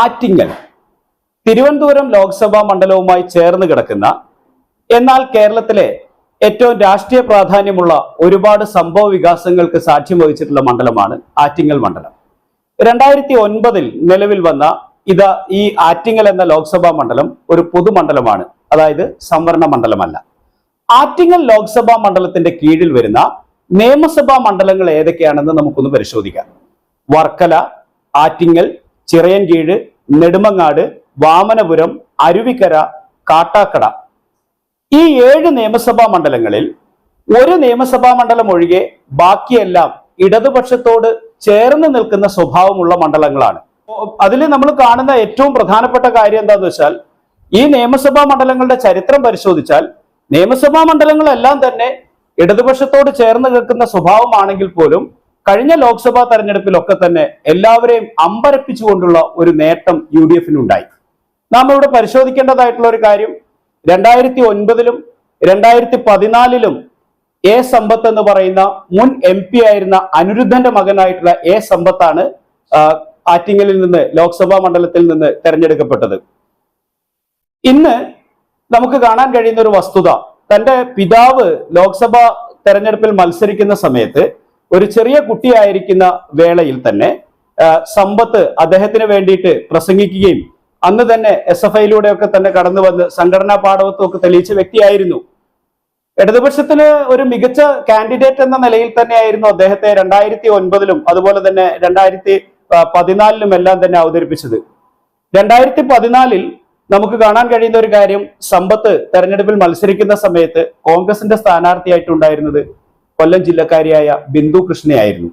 ആറ്റിങ്ങൽ തിരുവനന്തപുരം ലോക്സഭാ മണ്ഡലവുമായി ചേർന്ന് കിടക്കുന്ന എന്നാൽ കേരളത്തിലെ ഏറ്റവും രാഷ്ട്രീയ പ്രാധാന്യമുള്ള ഒരുപാട് സംഭവ വികാസങ്ങൾക്ക് സാക്ഷ്യം വഹിച്ചിട്ടുള്ള മണ്ഡലമാണ് ആറ്റിങ്ങൽ മണ്ഡലം. രണ്ടായിരത്തി ഒൻപതിൽ നിലവിൽ വന്ന ഇത് ഈ ആറ്റിങ്ങൽ എന്ന ലോക്സഭാ മണ്ഡലം ഒരു പൊതുമണ്ഡലമാണ് അതായത് സംവരണ മണ്ഡലമല്ല. ആറ്റിങ്ങൽ ലോക്സഭാ മണ്ഡലത്തിന്റെ കീഴിൽ വരുന്ന നിയമസഭാ മണ്ഡലങ്ങൾ ഏതൊക്കെയാണെന്ന് നമുക്കൊന്ന് പരിശോധിക്കാം. വർക്കല ആറ്റിങ്ങൽ ചിറയൻകീഴ് നെടുമങ്ങാട് വാമനപുരം അരുവിക്കര കാട്ടാക്കട. ഈ ഏഴ് നിയമസഭാ മണ്ഡലങ്ങളിൽ ഒരു നിയമസഭാ മണ്ഡലം ഒഴികെ ബാക്കിയെല്ലാം ഇടതുപക്ഷത്തോട് ചേർന്ന് നിൽക്കുന്ന സ്വഭാവമുള്ള മണ്ഡലങ്ങളാണ്. അതിൽ നമ്മൾ കാണുന്ന ഏറ്റവും പ്രധാനപ്പെട്ട കാര്യം എന്താന്ന് വെച്ചാൽ ഈ നിയമസഭാ മണ്ഡലങ്ങളുടെ ചരിത്രം പരിശോധിച്ചാൽ നിയമസഭാ മണ്ഡലങ്ങളെല്ലാം തന്നെ ഇടതുപക്ഷത്തോട് ചേർന്ന് നിൽക്കുന്ന സ്വഭാവമാണെങ്കിൽ പോലും കഴിഞ്ഞ ലോക്സഭാ തെരഞ്ഞെടുപ്പിലൊക്കെ തന്നെ എല്ലാവരെയും അമ്പരപ്പിച്ചുകൊണ്ടുള്ള ഒരു നേട്ടം യു ഡി എഫിനുണ്ടായി നാം ഇവിടെ പരിശോധിക്കേണ്ടതായിട്ടുള്ള ഒരു കാര്യം രണ്ടായിരത്തി ഒൻപതിലും രണ്ടായിരത്തി പതിനാലിലും എ സമ്പത്ത് എന്ന് പറയുന്ന മുൻ എം പി ആയിരുന്ന അനിരുദ്ധന്റെ മകനായിട്ടുള്ള എ സമ്പത്താണ് ആറ്റിങ്ങലിൽ നിന്ന് ലോക്സഭാ മണ്ഡലത്തിൽ നിന്ന് തെരഞ്ഞെടുക്കപ്പെട്ടത്. ഇന്ന് നമുക്ക് കാണാൻ കഴിയുന്ന ഒരു വസ്തുത തന്റെ പിതാവ് ലോക്സഭാ തെരഞ്ഞെടുപ്പിൽ മത്സരിക്കുന്ന സമയത്ത് ഒരു ചെറിയ കുട്ടിയായിരിക്കുന്ന വേളയിൽ തന്നെ സമ്പത്ത് അദ്ദേഹത്തിന് വേണ്ടിയിട്ട് പ്രസംഗിക്കുകയും അന്ന് തന്നെ എസ് എഫ് ഐയിലൂടെ ഒക്കെ തന്നെ കടന്നു വന്ന് സംഘടനാ പാഠവത്വം ഒക്കെ തെളിയിച്ച വ്യക്തിയായിരുന്നു. ഇടതുപക്ഷത്തിന് ഒരു മികച്ച കാൻഡിഡേറ്റ് എന്ന നിലയിൽ തന്നെയായിരുന്നു അദ്ദേഹത്തെ രണ്ടായിരത്തി ഒൻപതിലും അതുപോലെ തന്നെ രണ്ടായിരത്തി പതിനാലിലും എല്ലാം തന്നെ അവതരിപ്പിച്ചത്. രണ്ടായിരത്തി പതിനാലിൽ നമുക്ക് കാണാൻ കഴിയുന്ന ഒരു കാര്യം സമ്പത്ത് തെരഞ്ഞെടുപ്പിൽ മത്സരിക്കുന്ന സമയത്ത് കോൺഗ്രസിന്റെ സ്ഥാനാർത്ഥിയായിട്ടുണ്ടായിരുന്നത് കൊല്ലം ജില്ലക്കാരിയായ ബിന്ദു കൃഷ്ണയായിരുന്നു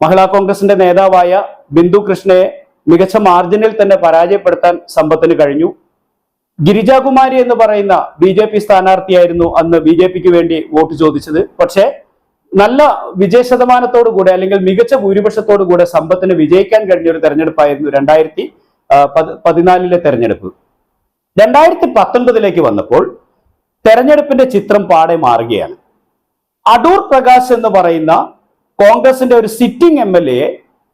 മഹിളാ കോൺഗ്രസിന്റെ നേതാവായ ബിന്ദു കൃഷ്ണയെ മികച്ച മാർജിനിൽ തന്നെ പരാജയപ്പെടുത്താൻ സമ്പത്തിന് കഴിഞ്ഞു. ഗിരിജാകുമാരി എന്ന് പറയുന്ന ബി ജെ പി സ്ഥാനാർത്ഥിയായിരുന്നു അന്ന് ബി ജെ പിക്ക് വേണ്ടി വോട്ട് ചോദിച്ചത്. പക്ഷേ നല്ല വിജയ ശതമാനത്തോടു കൂടെ അല്ലെങ്കിൽ മികച്ച ഭൂരിപക്ഷത്തോടു കൂടെ സമ്പത്തിന് വിജയിക്കാൻ കഴിഞ്ഞ ഒരു തെരഞ്ഞെടുപ്പായിരുന്നു രണ്ടായിരത്തി പതിനാലിലെ തെരഞ്ഞെടുപ്പ്. രണ്ടായിരത്തി പത്തൊൻപതിലേക്ക് വന്നപ്പോൾ തെരഞ്ഞെടുപ്പിന്റെ ചിത്രം പാടെ മാറുകയാണ്. അടൂർ പ്രകാശ് എന്ന് പറയുന്ന കോൺഗ്രസിന്റെ ഒരു സിറ്റിംഗ് എം എൽ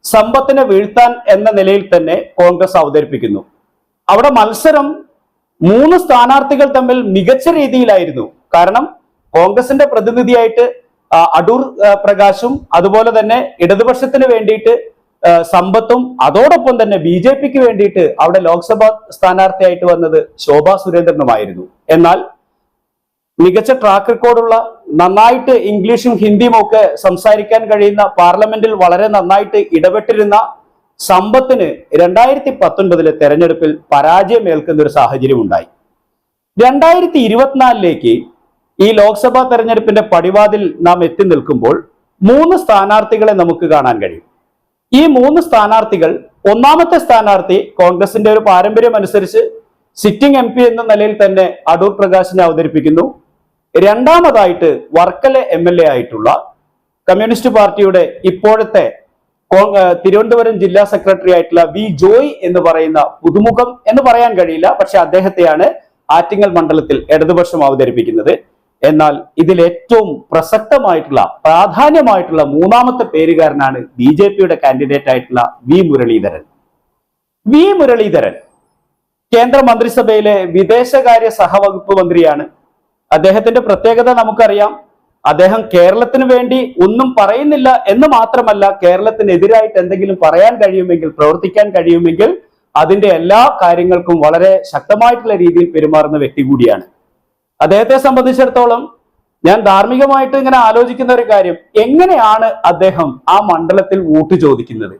സമ്പത്തിനെ വീഴ്ത്താൻ എന്ന നിലയിൽ തന്നെ കോൺഗ്രസ് അവതരിപ്പിക്കുന്നു. അവിടെ മത്സരം മൂന്ന് സ്ഥാനാർത്ഥികൾ തമ്മിൽ മികച്ച രീതിയിലായിരുന്നു. കാരണം കോൺഗ്രസിന്റെ പ്രതിനിധിയായിട്ട് അടൂർ പ്രകാശും അതുപോലെ തന്നെ ഇടതുപക്ഷത്തിന് വേണ്ടിയിട്ട് സമ്പത്തും അതോടൊപ്പം തന്നെ ബി ജെ പിക്ക് വേണ്ടിയിട്ട് അവിടെ ലോക്സഭാ സ്ഥാനാർത്ഥിയായിട്ട് വന്നത് ശോഭാ സുരേന്ദ്രനുമായിരുന്നു. എന്നാൽ മികച്ച ട്രാക്ക് റെക്കോർഡുള്ള നന്നായിട്ട് ഇംഗ്ലീഷും ഹിന്ദിയും ഒക്കെ സംസാരിക്കാൻ കഴിയുന്ന പാർലമെന്റിൽ വളരെ നന്നായിട്ട് ഇടപെട്ടിരുന്ന സമ്പത്തിന് രണ്ടായിരത്തി പത്തൊൻപതിലെ തെരഞ്ഞെടുപ്പിൽ പരാജയമേൽക്കുന്ന ഒരു സാഹചര്യം ഉണ്ടായി. രണ്ടായിരത്തി ഇരുപത്തിനാലിലേക്ക് ഈ ലോക്സഭാ തെരഞ്ഞെടുപ്പിന്റെ പടിവാതിൽ നാം എത്തി നിൽക്കുമ്പോൾ മൂന്ന് സ്ഥാനാർത്ഥികളെ നമുക്ക് കാണാൻ കഴിയും. ഈ മൂന്ന് സ്ഥാനാർത്ഥികൾ ഒന്നാമത്തെ സ്ഥാനാർത്ഥി കോൺഗ്രസിന്റെ ഒരു പാരമ്പര്യം അനുസരിച്ച് സിറ്റിംഗ് എം എന്ന നിലയിൽ തന്നെ അടൂർ പ്രകാശിനെ അവതരിപ്പിക്കുന്നു. രണ്ടാമതായിട്ട് വർക്കല എം എൽ എ ആയിട്ടുള്ള കമ്മ്യൂണിസ്റ്റ് പാർട്ടിയുടെ ഇപ്പോഴത്തെ തിരുവനന്തപുരം ജില്ലാ സെക്രട്ടറി ആയിട്ടുള്ള വി ജോയ് എന്ന് പറയുന്ന പുതുമുഖം എന്ന് പറയാൻ കഴിയില്ല. പക്ഷെ അദ്ദേഹത്തെയാണ് ആറ്റിങ്ങൽ മണ്ഡലത്തിൽ ഇടതുപക്ഷം അവതരിപ്പിക്കുന്നത്. എന്നാൽ ഇതിൽ ഏറ്റവും പ്രസക്തമായിട്ടുള്ള പ്രാധാന്യമായിട്ടുള്ള മൂന്നാമത്തെ പേരുകാരനാണ് ബി ജെ പിയുടെ കാൻഡിഡേറ്റ് ആയിട്ടുള്ള വി മുരളീധരൻ. വി മുരളീധരൻ കേന്ദ്ര മന്ത്രിസഭയിലെ വിദേശകാര്യ സഹവകുപ്പ് മന്ത്രിയാണ്. അദ്ദേഹത്തിന്റെ പ്രത്യേകത നമുക്കറിയാം. അദ്ദേഹം കേരളത്തിന് വേണ്ടി ഒന്നും പറയുന്നില്ല എന്ന് മാത്രമല്ല കേരളത്തിനെതിരായിട്ട് എന്തെങ്കിലും പറയാൻ കഴിയുമെങ്കിൽ പ്രവർത്തിക്കാൻ കഴിയുമെങ്കിൽ അതിന്റെ എല്ലാ കാര്യങ്ങൾക്കും വളരെ ശക്തമായിട്ടുള്ള രീതിയിൽ പെരുമാറുന്ന വ്യക്തി കൂടിയാണ്. അദ്ദേഹത്തെ സംബന്ധിച്ചിടത്തോളം ഞാൻ ധാർമ്മികമായിട്ട് ഇങ്ങനെ ആലോചിക്കുന്ന ഒരു കാര്യം എങ്ങനെയാണ് അദ്ദേഹം ആ മണ്ഡലത്തിൽ വോട്ട് ചോദിക്കുന്നത്?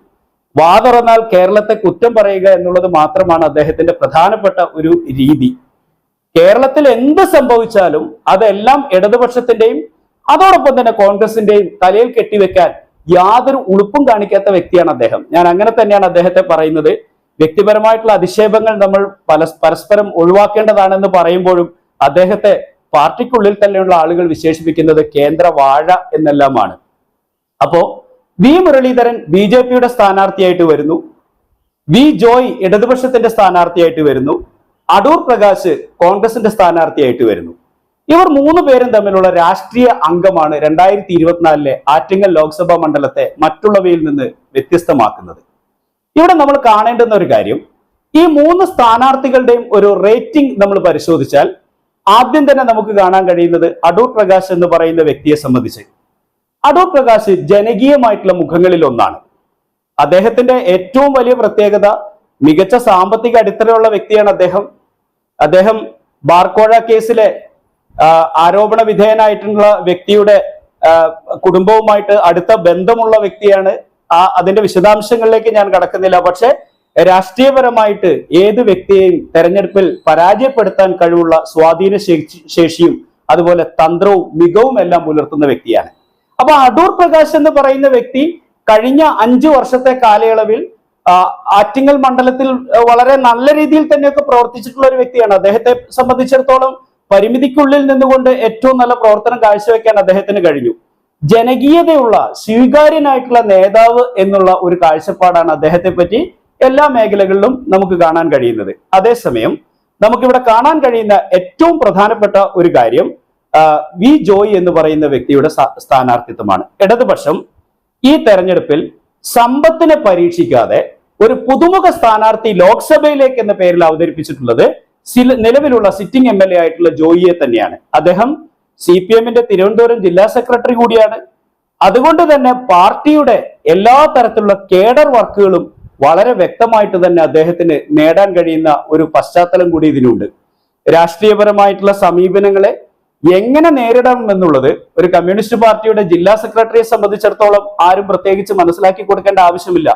വാതുറന്നാൽ കേരളത്തെ കുറ്റം പറയുക എന്നുള്ളത് മാത്രമാണ് അദ്ദേഹത്തിന്റെ പ്രധാനപ്പെട്ട ഒരു രീതി. കേരളത്തിൽ എന്ത് സംഭവിച്ചാലും അതെല്ലാം ഇടതുപക്ഷത്തിന്റെയും അതോടൊപ്പം തന്നെ കോൺഗ്രസിന്റെയും തലയിൽ കെട്ടിവെക്കാൻ യാതൊരു ഉളുപ്പും കാണിക്കാത്ത വ്യക്തിയാണ് അദ്ദേഹം. ഞാൻ അങ്ങനെ തന്നെയാണ് അദ്ദേഹത്തെ പറയുന്നത്. വ്യക്തിപരമായിട്ടുള്ള അധിക്ഷേപങ്ങൾ നമ്മൾ പല പരസ്പരം ഒഴിവാക്കേണ്ടതാണെന്ന് പറയുമ്പോഴും അദ്ദേഹത്തെ പാർട്ടിക്കുള്ളിൽ തന്നെയുള്ള ആളുകൾ വിശേഷിപ്പിക്കുന്നത് കേന്ദ്ര വാഴ എന്നെല്ലാമാണ്. അപ്പോ വി മുരളീധരൻ ബി ജെ പിയുടെ സ്ഥാനാർത്ഥിയായിട്ട് വരുന്നു. വി ജോയ് ഇടതുപക്ഷത്തിന്റെ സ്ഥാനാർത്ഥിയായിട്ട് വരുന്നു. അടൂർ പ്രകാശ് കോൺഗ്രസിന്റെ സ്ഥാനാർത്ഥിയായിട്ട് വരുന്നു. ഇവർ മൂന്ന് പേരും തമ്മിലുള്ള രാഷ്ട്രീയ അംഗമാണ് രണ്ടായിരത്തി ഇരുപത്തിനാലിലെ ആറ്റിങ്ങൽ ലോക്സഭാ മണ്ഡലത്തെ മറ്റുള്ളവയിൽ നിന്ന് വ്യത്യസ്തമാക്കുന്നത്. ഇവിടെ നമ്മൾ കാണേണ്ടുന്ന ഒരു കാര്യം ഈ മൂന്ന് സ്ഥാനാർത്ഥികളുടെയും ഒരു റേറ്റിംഗ് നമ്മൾ പരിശോധിച്ചാൽ ആദ്യം തന്നെ നമുക്ക് കാണാൻ കഴിയുന്നത് അടൂർ പ്രകാശ് എന്ന് പറയുന്ന വ്യക്തിയെ സംബന്ധിച്ച്. അടൂർ പ്രകാശ് ജനകീയമായിട്ടുള്ള മുഖങ്ങളിൽ ഒന്നാണ്. അദ്ദേഹത്തിന്റെ ഏറ്റവും വലിയ പ്രത്യേകത മികച്ച സാമ്പത്തിക അടിത്തറയുള്ള വ്യക്തിയാണ് അദ്ദേഹം. അദ്ദേഹം ബാർക്കോഴ കേസിലെ ആരോപണ വിധേയനായിട്ടുള്ള വ്യക്തിയുടെ കുടുംബവുമായിട്ട് അടുത്ത ബന്ധമുള്ള വ്യക്തിയാണ്. ആ അതിന്റെ വിശദാംശങ്ങളിലേക്ക് ഞാൻ കടക്കുന്നില്ല. പക്ഷെ രാഷ്ട്രീയപരമായിട്ട് ഏത് വ്യക്തിയെയും തെരഞ്ഞെടുപ്പിൽ പരാജയപ്പെടുത്താൻ കഴിവുള്ള സ്വാധീന ശേഷിയും അതുപോലെ തന്ത്രവും മികവും എല്ലാം പുലർത്തുന്ന വ്യക്തിയാണ്. അപ്പൊ അടൂർ പ്രകാശ് എന്ന് പറയുന്ന വ്യക്തി കഴിഞ്ഞ അഞ്ചു വർഷത്തെ കാലയളവിൽ ആറ്റിങ്ങൽ മണ്ഡലത്തിൽ വളരെ നല്ല രീതിയിൽ തന്നെയൊക്കെ പ്രവർത്തിച്ചിട്ടുള്ള ഒരു വ്യക്തിയാണ്. അദ്ദേഹത്തെ സംബന്ധിച്ചിടത്തോളം പരിമിതിക്കുള്ളിൽ നിന്നുകൊണ്ട് ഏറ്റവും നല്ല പ്രവർത്തനം കാഴ്ചവെക്കാൻ അദ്ദേഹത്തിന് കഴിഞ്ഞു. ജനകീയതയുള്ള സ്വീകാര്യനായിട്ടുള്ള നേതാവ് എന്നുള്ള ഒരു കാഴ്ചപ്പാടാണ് അദ്ദേഹത്തെ പറ്റി എല്ലാ മേഖലകളിലും നമുക്ക് കാണാൻ കഴിയുന്നത്. അതേസമയം നമുക്കിവിടെ കാണാൻ കഴിയുന്ന ഏറ്റവും പ്രധാനപ്പെട്ട ഒരു കാര്യം വി ജോയ് എന്ന് പറയുന്ന വ്യക്തിയുടെ സ്ഥാനാർത്ഥിത്വമാണ്. ഇടതുപക്ഷം ഈ തെരഞ്ഞെടുപ്പിൽ സമ്പത്തിനെ പരീക്ഷിക്കാതെ ഒരു പുതുമുഖ സ്ഥാനാർത്ഥി ലോക്സഭയിലേക്ക് എന്ന പേരിൽ അവതരിപ്പിച്ചിട്ടുള്ളത് നിലവിലുള്ള സിറ്റിംഗ് എം എൽ എ ആയിട്ടുള്ള ജോയിയെ തന്നെയാണ്. അദ്ദേഹം സി പി എമ്മിന്റെ തിരുവനന്തപുരം ജില്ലാ സെക്രട്ടറി കൂടിയാണ്. അതുകൊണ്ട് തന്നെ പാർട്ടിയുടെ എല്ലാ തരത്തിലുള്ള കേഡർ വർക്കുകളും വളരെ വ്യക്തമായിട്ട് തന്നെ അദ്ദേഹത്തിന് നേടാൻ കഴിയുന്ന ഒരു പശ്ചാത്തലം കൂടി ഇതിനുണ്ട്. രാഷ്ട്രീയപരമായിട്ടുള്ള സമീപനങ്ങളെ എങ്ങനെ നേരിടണം എന്നുള്ളത് ഒരു കമ്മ്യൂണിസ്റ്റ് പാർട്ടിയുടെ ജില്ലാ സെക്രട്ടറിയെ സംബന്ധിച്ചിടത്തോളം ആരും പ്രത്യേകിച്ച് മനസ്സിലാക്കി കൊടുക്കേണ്ട ആവശ്യമില്ല.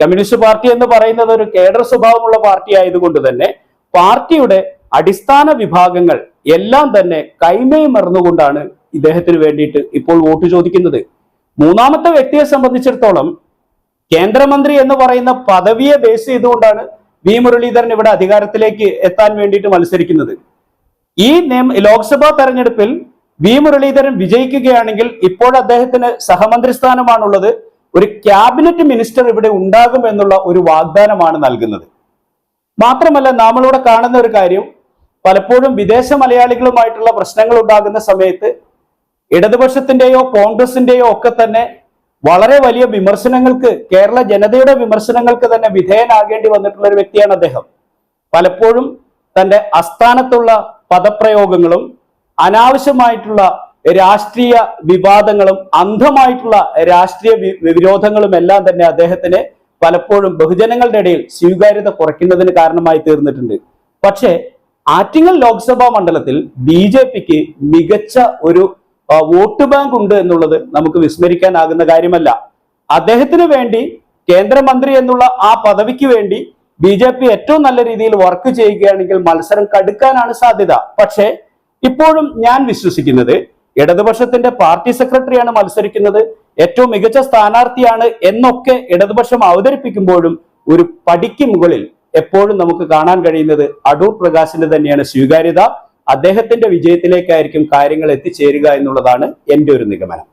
കമ്മ്യൂണിസ്റ്റ് പാർട്ടി എന്ന് പറയുന്നത് ഒരു കേഡർ സ്വഭാവമുള്ള പാർട്ടി ആയതുകൊണ്ട് തന്നെ പാർട്ടിയുടെ അടിസ്ഥാന വിഭാഗങ്ങൾ എല്ലാം തന്നെ കൈമേ മറന്നുകൊണ്ടാണ് ഇദ്ദേഹത്തിന് വേണ്ടിയിട്ട് ഇപ്പോൾ വോട്ട് ചോദിക്കുന്നത്. മൂന്നാമത്തെ വ്യക്തിയെ സംബന്ധിച്ചിടത്തോളം കേന്ദ്രമന്ത്രി എന്ന് പറയുന്ന പദവിയെ ബേസ് ചെയ്തുകൊണ്ടാണ് വി മുരളീധരൻ ഇവിടെ അധികാരത്തിലേക്ക് എത്താൻ വേണ്ടിയിട്ട് മത്സരിക്കുന്നത്. ഈ നിയമ ലോക്സഭാ തെരഞ്ഞെടുപ്പിൽ വി മുരളീധരൻ വിജയിക്കുകയാണെങ്കിൽ ഇപ്പോൾ അദ്ദേഹത്തിന് സഹമന്ത്രി സ്ഥാനമാണുള്ളത് ഒരു ക്യാബിനറ്റ് മിനിസ്റ്റർ ഇവിടെ ഉണ്ടാകും എന്നുള്ള ഒരു വാഗ്ദാനമാണ് നൽകുന്നത്. മാത്രമല്ല നമ്മളിവിടെ കാണുന്ന ഒരു കാര്യം പലപ്പോഴും വിദേശ മലയാളികളുമായിട്ടുള്ള പ്രശ്നങ്ങൾ ഉണ്ടാകുന്ന സമയത്ത് ഇടതുപക്ഷത്തിന്റെയോ കോൺഗ്രസിന്റെയോ ഒക്കെ തന്നെ വളരെ വലിയ വിമർശനങ്ങൾക്ക് കേരള ജനതയുടെ വിമർശനങ്ങൾക്ക് തന്നെ വിധേയനാകേണ്ടി വന്നിട്ടുള്ള ഒരു വ്യക്തിയാണ് അദ്ദേഹം. പലപ്പോഴും തന്റെ അസ്ഥാനത്തുള്ള പദപ്രയോഗങ്ങളും അനാവശ്യമായിട്ടുള്ള രാഷ്ട്രീയ വിവാദങ്ങളും അന്ധമായിട്ടുള്ള രാഷ്ട്രീയ വിരോധങ്ങളും എല്ലാം തന്നെ അദ്ദേഹത്തിന് പലപ്പോഴും ബഹുജനങ്ങളുടെ ഇടയിൽ സ്വീകാര്യത കുറയ്ക്കുന്നതിന് കാരണമായി തീർന്നിട്ടുണ്ട്. പക്ഷേ ആറ്റിങ്ങൽ ലോക്സഭാ മണ്ഡലത്തിൽ ബി ജെ പിക്ക് മികച്ച ഒരു വോട്ട് ബാങ്ക് ഉണ്ട് എന്നുള്ളത് നമുക്ക് വിസ്മരിക്കാനാകുന്ന കാര്യമല്ല. അദ്ദേഹത്തിന് വേണ്ടി കേന്ദ്രമന്ത്രി എന്നുള്ള ആ പദവിക്ക് വേണ്ടി ബി ജെ പി ഏറ്റവും നല്ല രീതിയിൽ വർക്ക് ചെയ്യുകയാണെങ്കിൽ മത്സരം കടുക്കാനാണ് സാധ്യത. പക്ഷേ ഇപ്പോഴും ഞാൻ വിശ്വസിക്കുന്നത് ഇടതുപക്ഷത്തിന്റെ പാർട്ടി സെക്രട്ടറിയാണ് മത്സരിക്കുന്നത്. ഏറ്റവും മികച്ച സ്ഥാനാർത്ഥിയാണ് എന്നൊക്കെ ഇടതുപക്ഷം അവതരിപ്പിക്കുമ്പോഴും ഒരു പടിക്ക് മുകളിൽ എപ്പോഴും നമുക്ക് കാണാൻ കഴിയുന്നത് അടൂർ പ്രകാശിന്റെ തന്നെയാണ് സ്വീകാര്യത. അദ്ദേഹത്തിന്റെ വിജയത്തിലേക്കായിരിക്കും കാര്യങ്ങൾ എത്തിച്ചേരുക എന്നുള്ളതാണ് എന്റെ ഒരു നിഗമനം.